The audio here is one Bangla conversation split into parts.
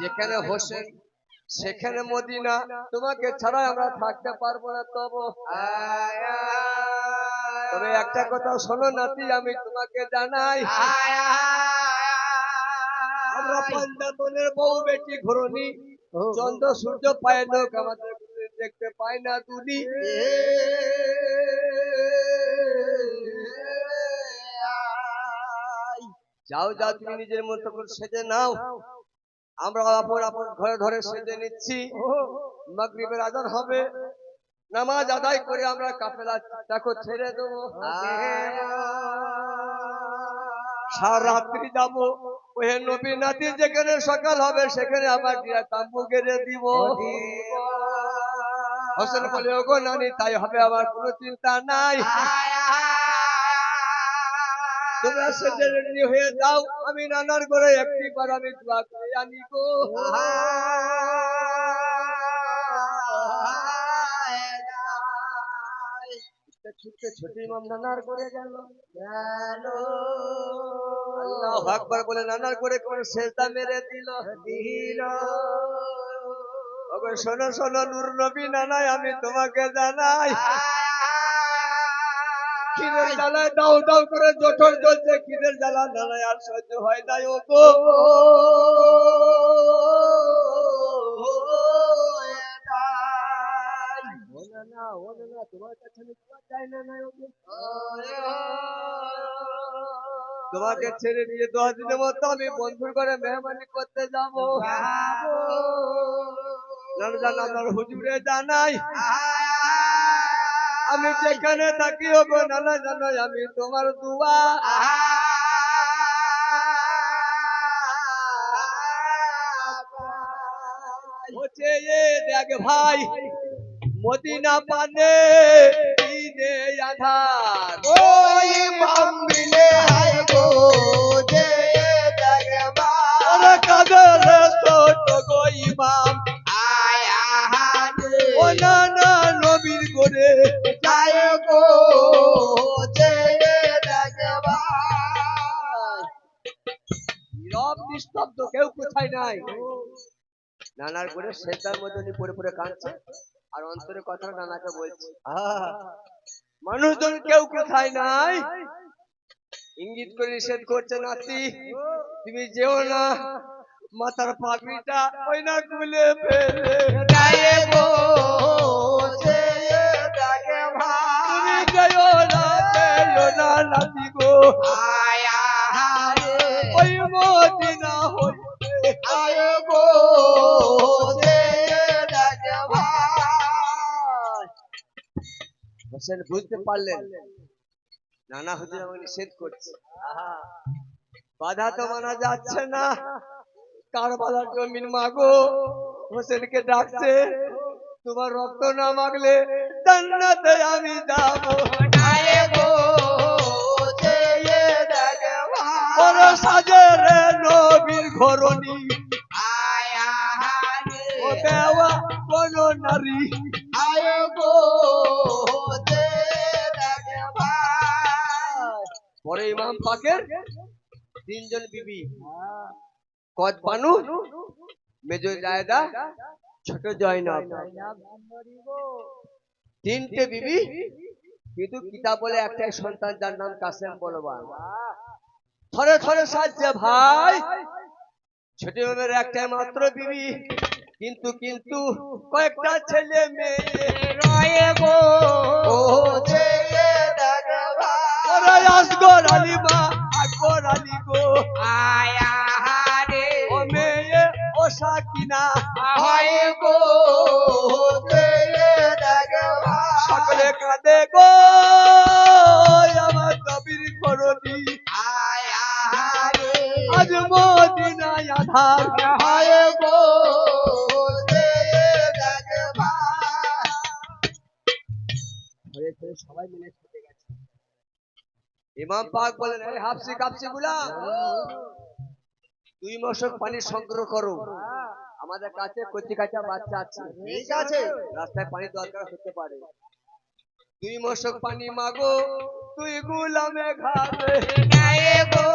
যেখানে হোসেন, সেখানে মদিনা। তোমাকে ছাড়া আমরা থাকতে পারব না তবু। তবে একটা কথা শোনো নাতি, আমি তোমাকে জানাই। আমরা পাঞ্জাতনের বউ, বেটি চন্দ্র, সূর্য পায় লোক আমাদের দেখতে পায় না দুনি। যাও যাও তুমি নিজের মতো করে সেজে নাও। আমরা আপন আপন ঘরে ঘরে সেজে নিচ্ছি। মাগরিবের আজান হবে। নামাজ আদায় করে আমরা কাফেলা দেখো ছেড়ে দেবো। সারা রাত্রি যাব। ওই নবী নাতি যেখানে সকাল হবে সেখানে আবার দিয়া তাম্বু গেড়ে দিব। হোসেন বলে ওগো নানি তাই হবে আমার কোনো চিন্তা নাই। তোমরা সেজে রেডি হয়ে যাও। আমি নানার করে একটি বার আমি দোয়া করে আনি গো। ছুটতে ছুটি ইমাম নানার করে গেল। আল্লাহ আকবার বলে নানার করে সেজদা মেরে দিল। দিল। ওগো শোনো শোনো নূর নবী নানাই আমি তোমাকে জানাই। জ্বালায় দাও দাও করে জঠর জ্বলছে জ্বালা নানাই আর সহ্য হয় ও গো। ও ও নানা, তোমার কাছে চাই না নাই ও তোমাকে ছেড়ে নিয়ে দশ দিনের মতো আমি বন্ধুর ঘরে মেহমানি করতে যাব। জানাই। আমি যেখানে থাকি ওগো নানা জানাই, আমি তোমার দুয়া। দেখ ভাই, মদিনা পানে আধার। ওই মামবিলে হাই গো। নিস্তব্ধ কেউ কোথায় নাই। নানার করে সেদার মধ্যে উনি পড়ে পড়ে কাঁদছে আর অন্তরে কথা নানাকে বলছে মানুষজন কেউ কোথায় নাই? ইঙ্গিত করে নিষেধ করছে নাতি তুমি যেও না মাথার পাগড়িটা ওই না খুলে ফেলে তুমি যেও না যেও না নাতি গো। হোসেন বুঝতে পারলেন। নানা হুজুর আমাকে নিষেধ করছে। বাধা তো মানা যাচ্ছে না। কারবালার জমিন মাগো। হোসেনকে ডাকছে। তোমার রক্ত না মাগলে জান্নাতে আমি যাব। সাজে রে নবীর ঘরণী। ও দেওয়া কোন নারী। পাকের তিনজন বিবি। কদ মেজর জায়দা, ছোট জয়নব। তিনটে বিবি, কিন্তু বলে একটাই সন্তান যার নাম কাসেম বলবান। থরে থরে সাজছে ভাই, ছোট ইমামের একটাই মাত্র বিবি। কিন্তু কিন্তু কয়েকটা ছেলে মেয়ে রয়ে গো। ওরা আসগর আলিমা আকবর আলী গো আয়া হারে। ও মেয়ে ও সাকিনা। হয় গো সকলে কাঁদে গো আমার কবির হারে। আজ মদিনায় আধার। হয় গো সবাই মিলে ইমাম পাক বলেন এই হাফসি কাপসি গুলা দুই মশক পানি সংগ্রহ করো। আমাদের কাছে কচি কাঁচা বাচ্চা আছে। ঠিক আছে? রাস্তায় পানি দরকার হতে পারে। দুই মশক পানি মাগো তুই গুলামে খাবে গো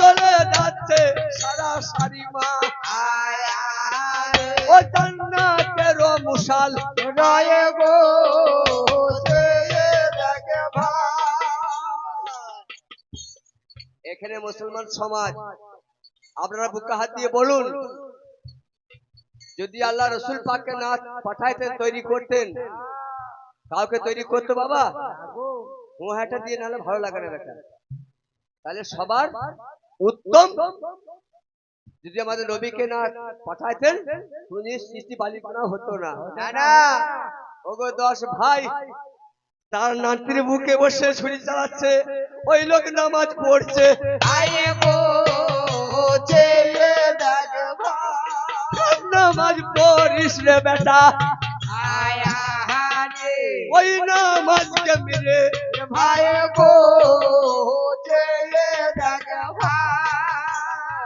চলে যাচ্ছে সারা সারি মা। ও জান্নাতের মুশাল রয়ে গো মুসলমান সমাজ, আপনারা বুকে হাত দিয়ে বলুন, যদি আল্লাহ রসুল পাককে না পাঠাইতেন তৈরি করতেন, কাউকে তৈরি করতো বাবা? হুঁ দিয়ে নাহলে ভালো লাগে না বেটা। তাহলে সবার উত্তম। যদি আমাদের নবীকে না পাঠাইতেন সৃষ্টি বালিপানা হতো না। ওগো দশ ভাই তার নাতির বুকে বসে ছুরি চালাচ্ছে ওই লোক নামাজ পড়ছে। নামাজ পড়িস রে বেটা। ওই নামাজকে মেরে ভাই গো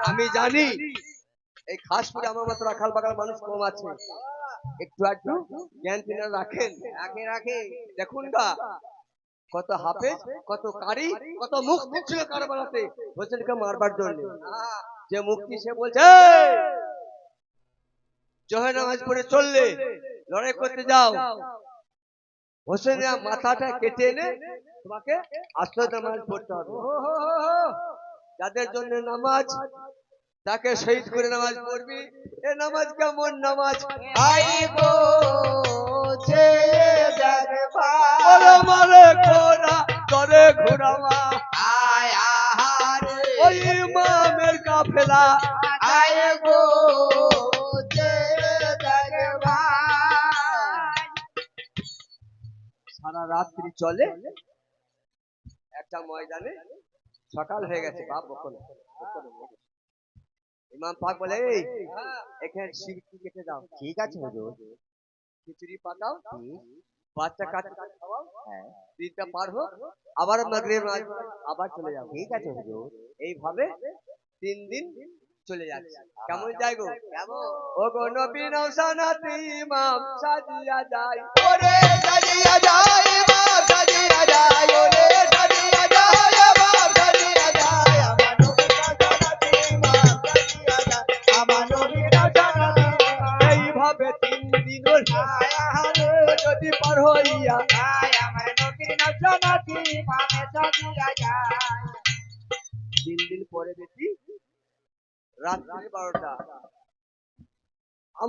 আমি জানি এই খাসপুরে আমার মতো রাখাল বাগাল মানুষ কম আছে। একটু জ্ঞান রাখেন। রাখে দেখুন কত হাফেজ, কত কারি, কত ছিল কার বানাতে হোসেনকে মারবার জন্য। যে মুক্তি সে বলছে নামাজ পড়ে চললে, লড়াই করতে যাও। হোসেন মাথাটা কেটে এনে তোমাকে আশ্রয় নামাজ পড়তে হবে। যাদের জন্য নামাজ তাকে শহীদ করে নামাজ পড়বি? এ নামাজ কেমন নামাজ? মারে করে ওই ইমামের কাফেলা। আয় গো ভাই সারা রাত্রি চলে। একটা ময়দানে সকাল হয়ে গেছে বাপ বকল। ইমাম পাক বলে এই এখানে শিবটি কেটে দাও। ঠিক আছে হুজুর। খিচুড়ি পাকাও বাচ্চা কাছে খাওয়াও হ্যাঁ দিনটা পার হোক আবার মাগরিব আবার চলে যাও ঠিক আছে হুজুর। এইভাবে তিন দিন চলে যাচ্ছে। কেমন যায় গো ও গো নবী নৌসানাতি ইমাম সাজিয়া যায়। ওরে সাজিয়া যায় মা সাজিয়া যায় ওরে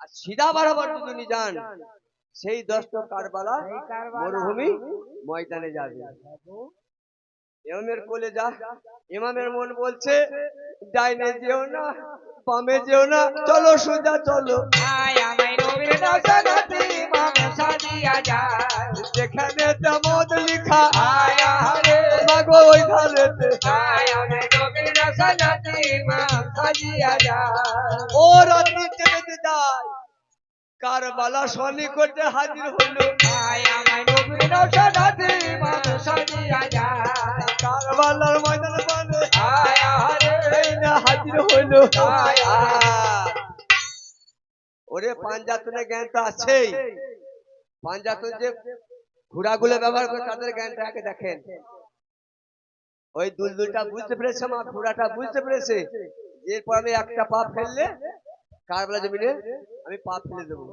আর সিধা বরাবর যদি যান। সেই দশট কারবালা মরুভূমি ময়দানে যাবে। ইমামের কোলে যা। ইমামের মন বলছে ডাইনে যেও না বামে যেও না চলো সোজা চলো। যেখানে তেমন লিখা আয় হারে মাগো ওই ধারেতে যায়। ও রাত্রি চেপে যায়। কারবালা করতে হাজির আমার কারবালার ময়দান হাজির হইল। ওরে তো আছেই। পাঞ্জাতন যে ঘোড়াগুলো ব্যবহার করে তাদের জ্ঞানটা আগে দেখেন। ওই দুলদুলটা বুঝতে পেরেছে মা ঘোড়াটা বুঝতে পেরেছে। যে এরপর আমি একটা পা ফেললে কারবেলা জমিনে আমি পা ফেলে দেবো।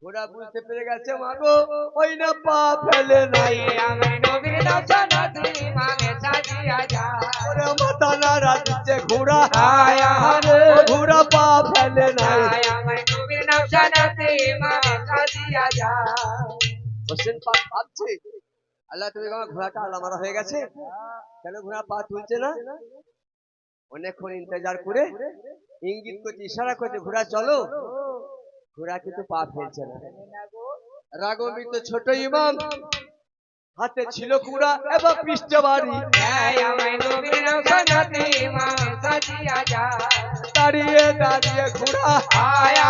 ঘোড়া বুঝতে পেরে গেছে মাগো ওই না পা ফেলে নাই। দিচ্ছে ঘোড়া। পা ফেলে নাই। হোসেন ভাবছে? আল্লাহ তুমি আমার ঘোড়াটা আলামারা হয়ে গেছে? কেন ঘোড়া পা তুলছে না? অনেকক্ষণ ইন্তজার করে ইঙ্গিত করছে ইশারা করছে ঘোড়া চলো। ঘোড়া কিন্তু পা ফেলছে না। রাগমিত ছোট ইমাম। হাতে ছিল কুড়া এবার পৃষ্ঠে বাড়ি। দাঁড়িয়ে দাঁড়িয়ে ঘোড়া। আয়া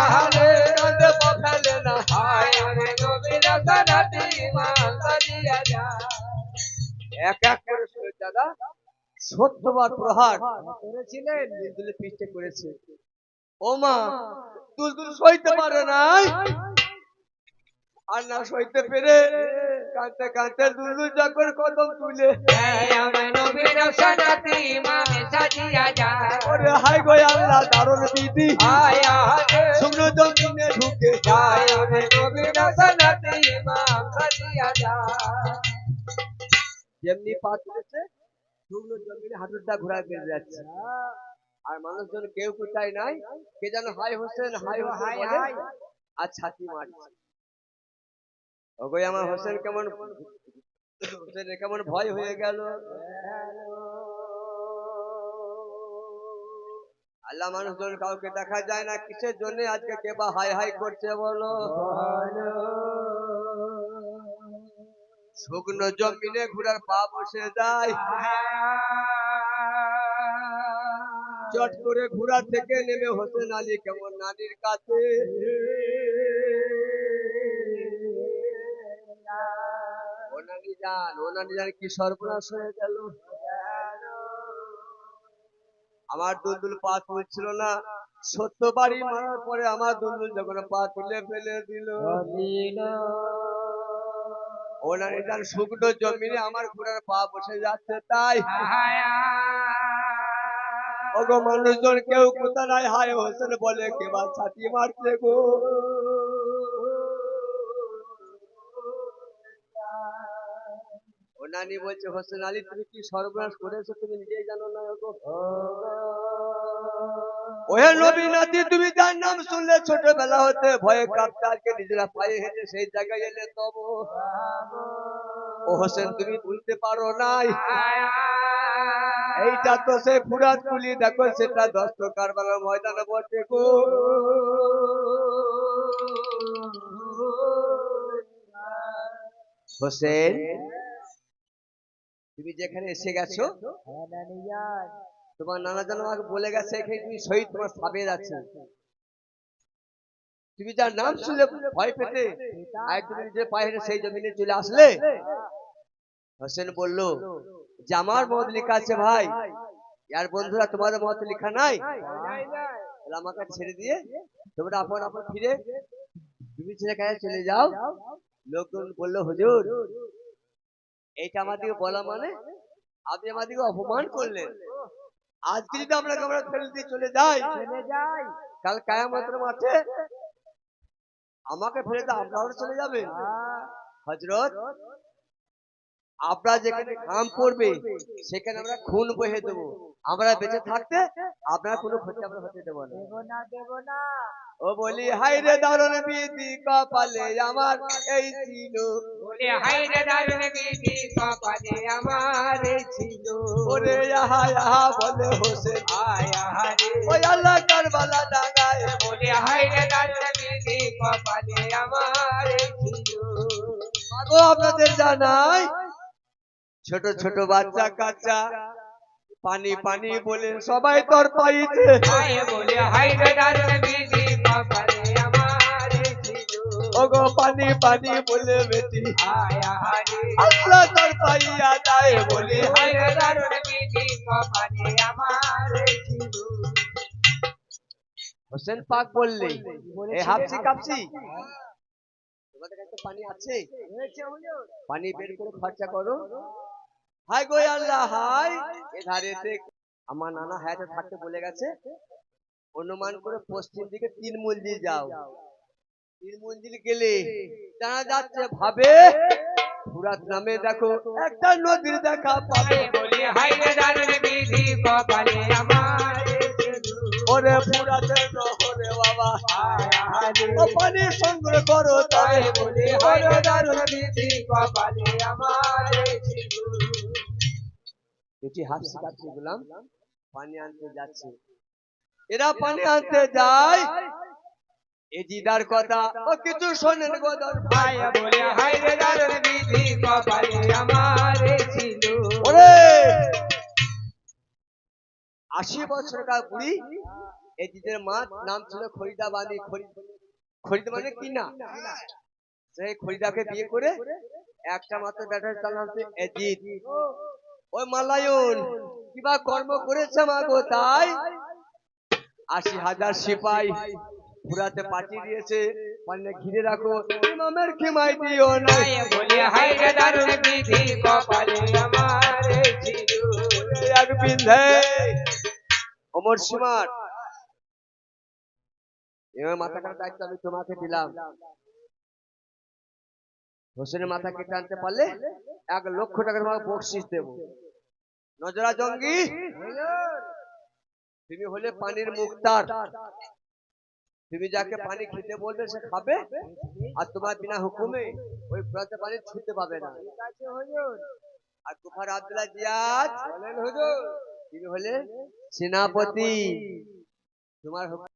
কাঁধে পা ফেলে না। এক এক সত্যবার প্রহার। করেছিলেন দুলদুলে পৃষ্ঠে করেছে। ও মা দুলদুল সইতে পারে নাই। আর না সইতে পেরে কাঁদতে কাঁদতে দুলদুল যখন কদম তুলে। ওরে হাই গো আল্লাহ, দারুণ বিধি। আয়া রে শুকনো ঢুকে যেমনি পা তুলেছে ঘোরা বেড়ে যাচ্ছে। আর মানুষজন কেউ কোথায় নাই কে যেন হাই হোসেন হাই হাই, হাই। আর ছাতি মারছে। ওগো আমার হোসেন কেমন হোসেন কেমন ভয় হয়ে গেল। আল্লাহ মানুষজন কাউকে দেখা যায় না। কিসের জন্য আজকে কে বা হাই হাই করছে বলো। শুকনো জমিনে ঘোড়ার পা বসে যায়। চট করে ঘোড়া থেকে নেমে হোসেন আলী কেমন নানির কাছে? কি সর্বনাশ হয়ে গেল। আমার দুলদুল পা তুলছিল না। সত্য বাড়ি মারার পরে আমার দুলদুল যখন পা তুলে ফেলে দিল। ও নানি জান শুকনো জমিনে আমার ঘোড়ার পা বসে যাচ্ছে, তাই। ওগো মানুষজন, কেউ কোথা নাই? হায় হোসেন বলে, কে বা ছাতি মারছে গো। নানি বলছে, হোসেন আলী, তুমি কি সর্বনাশ করেছ? তুমি নিজেই জানো না গো ওহে নবী তুমি যার নাম শুনলে ছোটবেলা হতে ভয়ে কাঁপতে নিজেরা পায়ে হেঁটে সেই জায়গায় এলে তব। ও হোসেন, তুমি বুঝতে পারো নাই। এইটা তো সে ফুরাত দেখো সেটা দস্ত কারবালার ময়দানে বসে গো। হোসেন, তুমি যেখানে এসে গেছো? তোমার নানা জান আমাকে বলে গেছে, এখানে তুমি শহীদ, তোমার সাবের আছে তুমি যার নাম শুনলে ভয় পেতে, আর তুমি নিজের পায়ে সেই জমিনে চলে আসলে? হোসেন বলল, যে আমার মত লেখা আছে ভাই, ইয়ার বন্ধুরা তোমাদের মত লেখা নাই? আমাকে ছেড়ে দিয়ে তোমরা আপন আপন ফিরে তুমি ছেলে কাছে চলে যাও? লোকজন বলল, হুজুর, এইটা আমাদেরকে বলা মানে আপনি আমাদেরকে অপমান করলেন। আজকে যদি আমরা আমরা ফেলে দিয়ে চলে যাই চলে যাই কাল কায়ামতের মাঠে আমাকে ফেলে দাও আপনারা চলে যাবে হজরত আপনারা যেখানে ঘাম পড়বে সেখানে আমরা খুন বহে দেবো। আমরা বেঁচে থাকতে আপনারা কোনো ক্ষতি আমরা হতে দেবো না। ও বলি হাই রে দারুণ বিধি কপালে আমার এই ছিল। ওরে আহা আহা বলে হোসেন ওই আল্লাহ কারবালা ডাঙায়। বলে আগো আপনাদের জানাই ছোট ছোট বাচ্চা কাচ্চা। পানি পানি বলে সবাই তোর পাইছে। ওগো পানি পানি বলে বেটি। আল্লাহ তোর পাইয়া যায় বলে। হোসেন পাক বললে এ হাফসি কাপসি তোমাদের কাছে পানি আছে? পানি বের করে খরচা করো। হাই গো আল্লাহ হাই। এধারে দেখ আমার নানা হায়াতে থাকতে বলে গেছে অনুমান করে পশ্চিম দিকে তিন মন্দির যাও। তিন মন্দির গেলে জানা যাচ্ছে ভাবে ফুরাত নামে দেখো একটা নদীর দেখা পাবে। ওরে ফুরাতের নহরে বাবা ও পানি সংগ্রহ করো তাই বলে ওরে দারুণ দুটি হাফসি কাপসি গুলাম পানি আনতে যাচ্ছে। এরা পানি আনতে যায়। এ দিদার কথা ও কিছু শোনেন গদর ভাই বলে হাই রে দারুণ বিধি কপালে আমার ছিল। ওরে! আশি বছরকার বুড়ি? এই দিদের মা নাম ছিল খরিদা বানি খরিদা মানে কি না? সেই খরিদাকে বিয়ে করে একটা মাত্র ব্যাটার হচ্ছে এজিদ ওই মালায়ন কিবা কর্ম করেছে মা গো তাই? আশি হাজার সিপাই পুরাতে পাঠিয়ে দিয়েছে। মানে ঘিরে রাখো ইমামের খেমাই দিও না। বলে হাই রে দারুণ বিধি কপালে আমার এক বিন্ধে। অমর সীমার। এবার মাথা কাটার দায়িত্ব আমি তোমাকে দিলাম। হোসেনের মাথা কেটে আনতে পারলে এক লক্ষ টাকা তোমাকে বকশিস দেবো। নজরা জঙ্গি, তুমি হলে পানির মুক্তার। তুমি যাকে পানি খেতে বলবে, সে খাবে, আর তোমার বিনা হুকুমে ওই ফুরাতে পানি ছুটতে পাবে না। আর কুফার আব্দুল্লাহ জিয়াদ, তুমি হলে সেনাপতি। তোমার